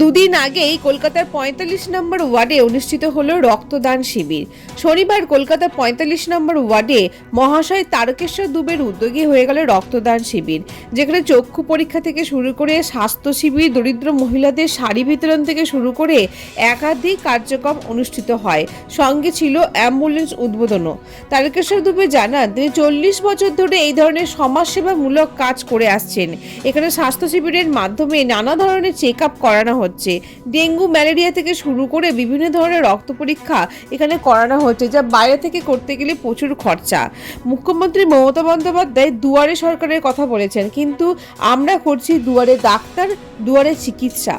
দুদিন আগেই কলকাতার পঁয়তাল্লিশ নম্বর ওয়ার্ডে অনুষ্ঠিত হল রক্তদান শিবির। শনিবার কলকাতার পঁয়তাল্লিশ নম্বর ওয়ার্ডে মহাশয় তারকেশ্বর দুবের উদ্যোগে হয়ে গেল রক্তদান শিবির, যেখানে চক্ষু পরীক্ষা থেকে শুরু করে স্বাস্থ্য শিবির, দরিদ্র মহিলাদের শাড়ি বিতরণ থেকে শুরু করে একাধিক কার্যক্রম অনুষ্ঠিত হয়। সঙ্গে ছিল অ্যাম্বুলেন্স উদ্বোধনও। তারকেশ্বর দুবে জানান, তিনি চল্লিশ বছর ধরে এই ধরনের সমাজসেবামূলক কাজ করে আসছেন। এখানে স্বাস্থ্য শিবিরের মাধ্যমে নানা ধরনের চেক আপ করানো হচ্ছে। ডেঙ্গু, ম্যালেরিয়া থেকে শুরু করে বিভিন্ন ধরনের রক্ত পরীক্ষা এখানে করানো হচ্ছে, যা বাইরে থেকে করতে গেলে প্রচুর খরচা। মুখ্যমন্ত্রী মমতা বন্দ্যোপাধ্যায় দুয়ারে সরকারের কথা বলেছেন, কিন্তু আমরা করছি দুয়ারে ডাক্তার, দুয়ারে চিকিৎসা।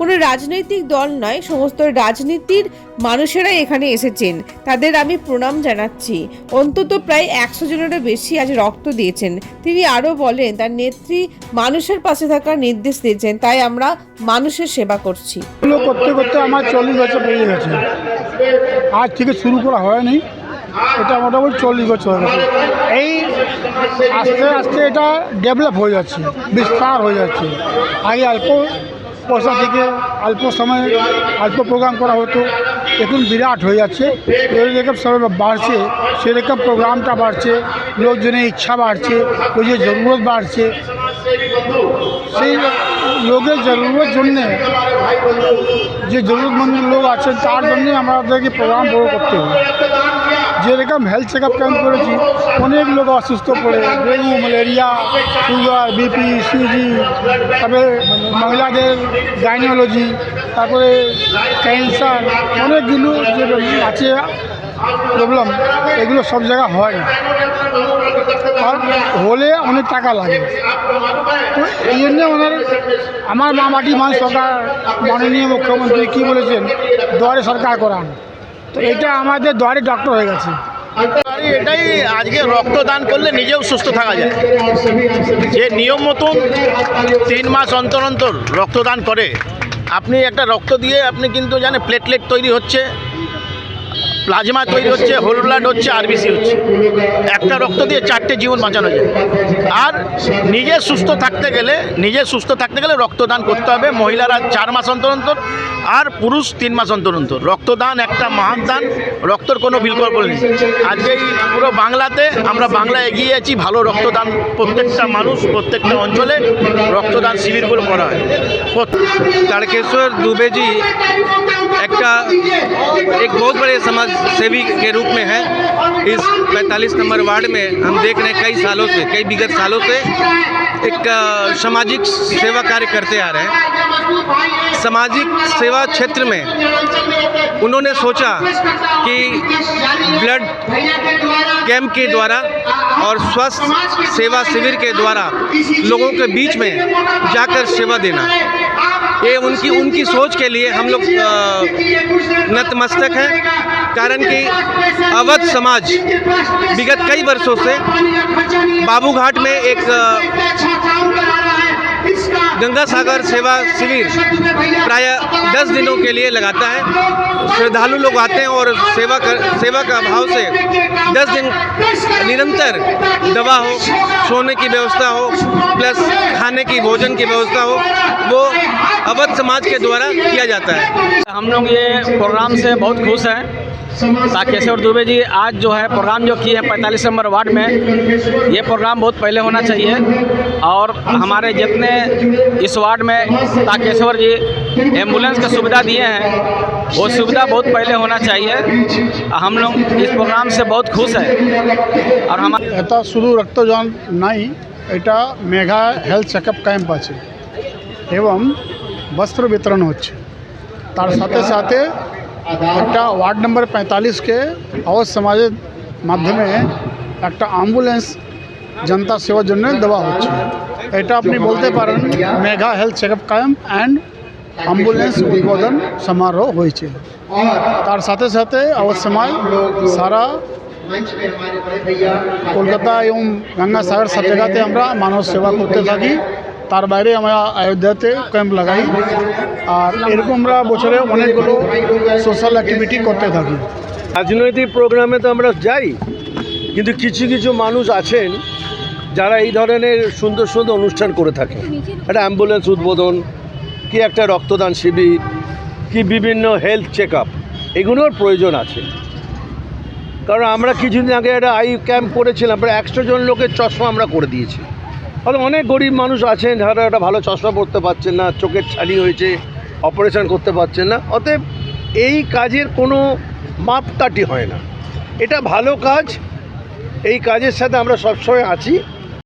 কোনো রাজনৈতিক দল নয়, সমস্ত রাজনীতির মানুষেরাই এখানে এসেছেন। তাদের আমি প্রণাম জানাচ্ছি। অন্তত প্রায় একশো জনেরও বেশি আজ রক্ত দিয়েছেন। তিনি আরও বলেন, তার নেত্রী মানুষের পাশে থাকার নির্দেশ দিয়েছেন, তাই আমরা মানুষের সেবা করছি। করতে করতে আমার চল্লিশ বছর পেরিয়ে গেছে। আজ থেকে শুরু করা হয়নি। এটা মোটামুটি চল্লিশ বছর হয়ে গেছে। এই আস্তে আস্তে এটা ডেভেলপ হয়ে যাচ্ছে, বিস্তার হয়ে যাচ্ছে। আগে অল্প পয়সা থেকে অল্প সময়ে অল্প প্রোগ্রাম করা হতো। এখন বিরাট হয়ে যাচ্ছে। এই যেরকম সবাই বাড়ছে সেরকম প্রোগ্রামটা বাড়ছে, লোকজনের ইচ্ছা বাড়ছে, ওই যে জরুরত বাড়ছে। সেই লোকের জরুরত জন্যে যে জরুরতমন্দ লোক আছেন, তার জন্যে আমাদেরকে প্রোগ্রাম বড় করতে হবে। যেরকম হেলথ চেক আপ ক্যাম্প করেছি, অনেক লোক অসুস্থ পড়ে, ডেঙ্গু ম্যালেরিয়া সুগার বিপি সিজি তারপরে মহিলাদের গাইনোলজি তারপরে ক্যান্সার অনেকগুলো যে আছে প্রবলেম এগুলো সব জায়গায় হয় না। আর হলে অনেক টাকা লাগে। তো এই জন্য ওনার, আমার মা মাটি মান সরকার, মাননীয় মুখ্যমন্ত্রী কী বলেছেন দুয়ারে সরকার করান। তো এটা আমাদের দুয়ারে ডক্টর হয়ে গেছে। এটাই আজকে রক্তদান করলে নিজেও সুস্থ থাকা যায়। যে নিয়ম মতন তিন মাস অন্তর অন্তর রক্তদান করে, আপনি একটা রক্ত দিয়ে আপনি কিন্তু জানেন প্লেটলেট তৈরি হচ্ছে। প্লাজমা তৈরি হচ্ছে হোল ব্লাড হচ্ছে আরবিসি হচ্ছে। একটা রক্ত দিয়ে চারটে জীবন বাঁচানো যায়। আর নিজে সুস্থ থাকতে গেলে, নিজে সুস্থ থাকতে গেলে রক্তদান করতে হবে। মহিলারা চার মাস অন্তর অন্তর, আর পুরুষ তিন মাস অন্তর অন্তর। রক্তদান একটা মহান দান, রক্তর কোনো বিকল্প নেই। আজকে পুরো বাংলাতে আমরা বাংলা এগিয়ে আছি, ভালো রক্তদান প্রত্যেকটা মানুষ, প্রত্যেকটা অঞ্চলে রক্তদান শিবিরগুলো করা হয়। তারকেশ্বর দুবেজি एक्ट का एक बहुत बड़े समाज सेवी के रूप में है। इस 45 नंबर वार्ड में हम देख रहे हैं कई सालों से, कई विगत सालों से एक सामाजिक सेवा कार्य करते आ रहे हैं। सामाजिक सेवा क्षेत्र में उन्होंने सोचा कि ब्लड कैंप के द्वारा और स्वास्थ्य सेवा शिविर के द्वारा लोगों के बीच में जाकर सेवा देना। ये उनकी उनकी सोच के लिए हम लोग नतमस्तक हैं, कारण कि अवध समाज विगत कई वर्षों से बाबूघाट में एक गंगा सागर सेवा शिविर प्राय 10 दिनों के लिए लगाता है। श्रद्धालु लोग आते हैं और सेवा कर, सेवा का भाव से 10 दिन निरंतर दवा हो, सोने की व्यवस्था हो, प्लस खाने की, भोजन की व्यवस्था हो, वो अवध समाज के द्वारा किया जाता है। हम लोग ये प्रोग्राम से बहुत खुश हैं। ताकेश्वर दुबे जी आज जो है प्रोग्राम जो किए हैं पैंतालीस नंबर वार्ड में, ये प्रोग्राम बहुत पहले होना चाहिए। और हमारे जितने इस वार्ड में ताकेश्वर जी एम्बुलेंस की सुविधा दिए हैं वो सुविधा बहुत पहले होना चाहिए हम लोग इस प्रोग्राम से बहुत खुश हैं और हम এটা শুধু রক্তদান নাই এটা mega health check up camp আছে এবং বস্ত্র বিতরণ হচ্ছে তার সাথে সাথে একটা ওয়ার্ড নম্বর পঁয়তাল্লিশকে আওয়াজ সমাজের মাধ্যমে একটা অ্যাম্বুলেন্স জনতা সেবার জন্য দেওয়া হচ্ছে এটা আপনি বলতে পারেন mega health check up camp and ambulance উদ্বোধন সমারোহ হয়েছে তার সাথে সাথে আওয়াজ সময় সারা কলকাতা এবং গঙ্গা সাগর সব জায়গাতে আমরা মানব সেবা করতে থাকি তার বাইরে আমরা অযোধ্যাতে ক্যাম্প লাগাই আর এরকম আমরা বছরে অনেকগুলো সোশ্যাল অ্যাক্টিভিটি করতে থাকি রাজনৈতিক প্রোগ্রামে তো আমরা যাই কিন্তু কিছু কিছু মানুষ আছেন যারা এই ধরনের সুন্দর সুন্দর অনুষ্ঠান করে থাকে। একটা অ্যাম্বুলেন্স উদ্বোধন, কি একটা রক্তদান শিবির, কি বিভিন্ন হেলথ চেক আপ এগুলোর প্রয়োজন আছে। কারণ আমরা কিছুদিন আগে একটা আই ক্যাম্প করেছিলাম, প্রায় একশো জন লোকের চশমা আমরা করে দিয়েছি। হয়তো অনেক গরিব মানুষ আছেন, যারা একটা ভালো চশমা পড়তে পারছেন না, চোখের ছানি হয়েছে অপারেশন করতে পারছেন না। অতএব এই কাজের কোনো মাপকাঠি হয় না। এটা ভালো কাজ, এই কাজের সাথে আমরা সবসময় আছি।